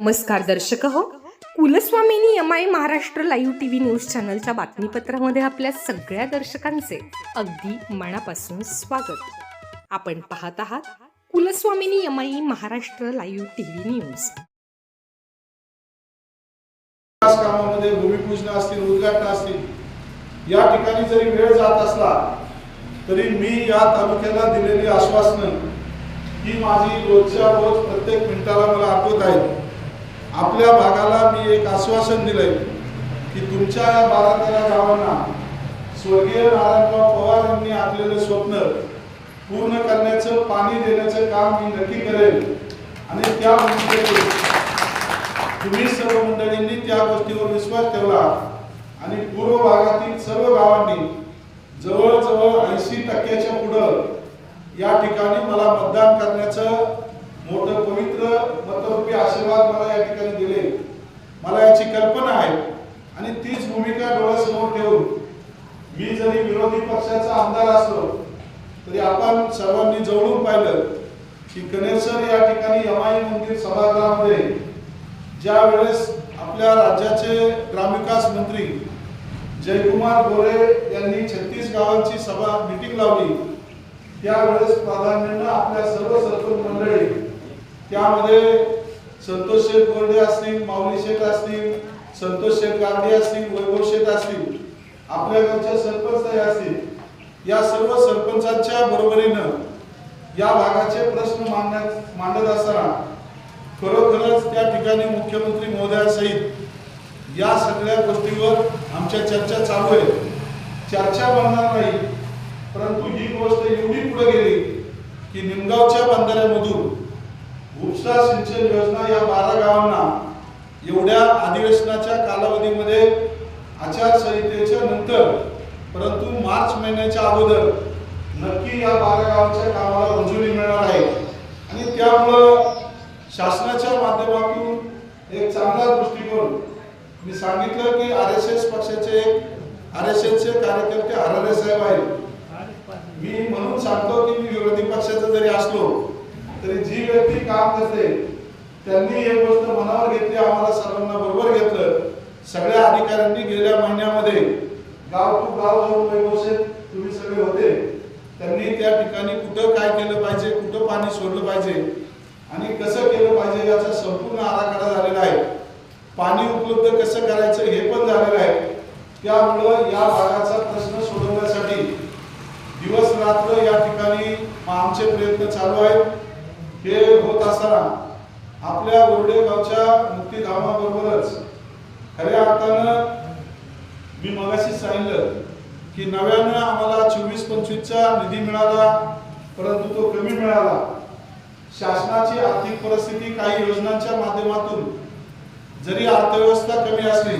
नमस्कार दर्शक हो. Kulswamini M I Maharashtra live T V news चॅनलच्या बातमीपत्रामध्ये आपल्या सगळ्या दर्शकांचे अगदी मनापासून स्वागत. आपण पाहत आहात Kulswamini M I Maharashtra live T V news. कामामध्ये भूमिपूजन असतील उद्घाटन असतील या ठिकाणी जरी वेळ जात असला तरी मी या तालुक्याला दिलेली आश्वासनं ही माझी रोजच्या रोज प्रत्येक मिनिटाला मला आठवत आहे आपल्या भागाला मी एक आश्वासन दिलंय की तुमच्या या बारा तेरा गावांना स्वर्गीय नारायणराव पवार यांनी आखलेलं स्वप्न पूर्ण करण्याचं पाणी देण्याचं काम मी नक्की करेल. आणि त्या तुम्ही सर्व मंडळींनी त्या गोष्टीवर विश्वास ठेवला. आणि पूर्व भागातील सर्व गावांनी जवळजवळ ऐंशी टक्क्याच्या पुढं या ठिकाणी मला मतदान करण्याचं मोठं पवित्र मतरूपी आशीर्वाद मला या ठिकाणी दिले. मला याची कल्पना आहे आणि तीच भूमिका डोळ्यासमोर ठेवून मी जरी विरोधी पक्षाचा आमदार असलो तरी आपण सर्वांनी जवळून पाहिलं की गणेशर या ठिकाणी यमाई मंदिर सभागृहामध्ये ज्या वेळेस आपल्या राज्याचे ग्रामविकास मंत्री जयकुमार गोरे यांनी छत्तीस गावांची सभा मिटिंग लावली त्यावेळेस प्राधान्यानं आपल्या सर्व सरपंच मंडळी त्यामध्ये संतोष शेठ गोरडे असतील माऊली शेठ असतील संतोष शेठ गांधी असतील वैभव शेठ असतील आपल्या गावच्या सरपंच असतील या सर्व सरपंचांच्या बरोबरीनं या भागाचे प्रश्न मांडण्यात मांडत असताना खरोखरच त्या ठिकाणी मुख्यमंत्री महोदयासहित या सगळ्या गोष्टीवर आमच्या चर्चा चालू आहे. चर्चा बनणार नाही परंतु ही गोष्ट एवढी पुढे गेली की निमगावच्या बंधाऱ्यामधून उपसा सिंचन योजना या बारा गावांना एवढ्या अधिवेशनाच्या कालावधीमध्ये आचारसंहितेच्या नंतर परंतु मार्च महिन्याच्या अगोदर नक्की या बारा गावांच्या कामाला मंजुरी मिळणार आहे. आणि त्यामुळं शासनाच्या माध्यमातून एक चांगला दृष्टिकोन मी सांगितलं की आर एस एस पक्षाचे आर एस एसचे कार्यकर्ते हरारे साहेब आहेत. मी म्हणून सांगतो की मी विरोधी पक्षाचा जरी असलो तरी जी व्यक्ती काम करते त्यांनी एक गोष्ट मनावर घेतली आम्हाला सर्वांना बरोबर घेतलं. सगळ्या अधिकाऱ्यांनी गेल्या महिन्यामध्ये गाव टू गाव जाऊन तुम्ही सगळे होते. त्यांनी त्या ठिकाणी कुठं काय केलं पाहिजे कुठं पाणी सोडलं पाहिजे आणि कसं केलं पाहिजे याचा संपूर्ण आराखडा झालेला आहे. पाणी उपलब्ध कसं करायचं हे पण झालेलं आहे. त्यामुळं या भागाचा प्रश्न सोडवण्यासाठी दिवस रात्र या ठिकाणी आमचे प्रयत्न चालू आहेत. हे होत असताना आपल्या बोर्डे गावच्या मुक्तीधामाबरोबरच खऱ्या अर्थानं मी मगाशी सांगितलं की नव्यानं आम्हाला चोवीस पंचवीसचा निधी मिळाला परंतु तो कमी मिळाला. शासनाची आर्थिक परिस्थिती काही योजनांच्या माध्यमातून जरी अर्थव्यवस्था कमी असली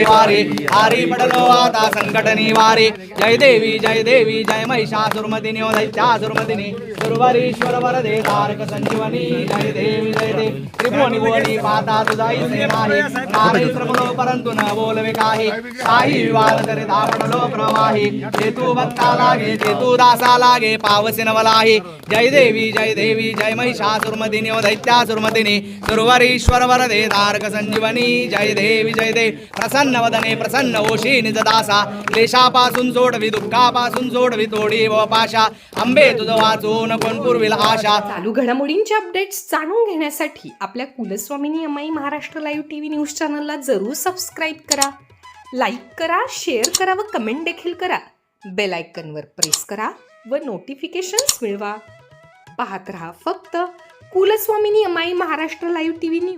वारे हरी पडलो आता संकटनी वारे. जय देवी जय देवी जय महिषासुरमदिनी ओ दैत्यासुरमदिनी सुरवरीश्वर वरदे तारक संजीवनी. जय देवी जय देवी. त्रिभुवनी बोली पाता तुझाई सेनाही. नारे प्रभलो परंतु न बोलवे काही. काही विवाद करे दापडलो प्रवाही. जे तू भक्ता लागे जे तू दासा लागे पावसे नवलाही. जय देवी जय देवी जय महिषासुरमदिनी ओ दैत्यासुरमदिनी सुरवरीश्वर वरदे तारक संजीवनी. जय देवी जय देवी. प्रसन्न प्रसन्न वदने प्रसन्न ओशी निज दासा क्लेशापासून सोडवी दुःखापासून सोडवी तोडी व पाशा। अंबे तुझ वाचून कोण पुरविल आशा। चालू घडामोडींचे अपडेट्स जाणून घेण्यासाठी आपल्या कुलस्वामिनी अमाई Maharashtra live T V news चॅनलला जरूर सबस्क्राईब करा. लाईक करा शेअर करा व कमेंट देखील करा. बेल आयकनवर प्रेस करा व नोटिफिकेशन्स मिळवा. पाहत रहा फक्त कुलस्वामिनी अमाई Maharashtra live T V news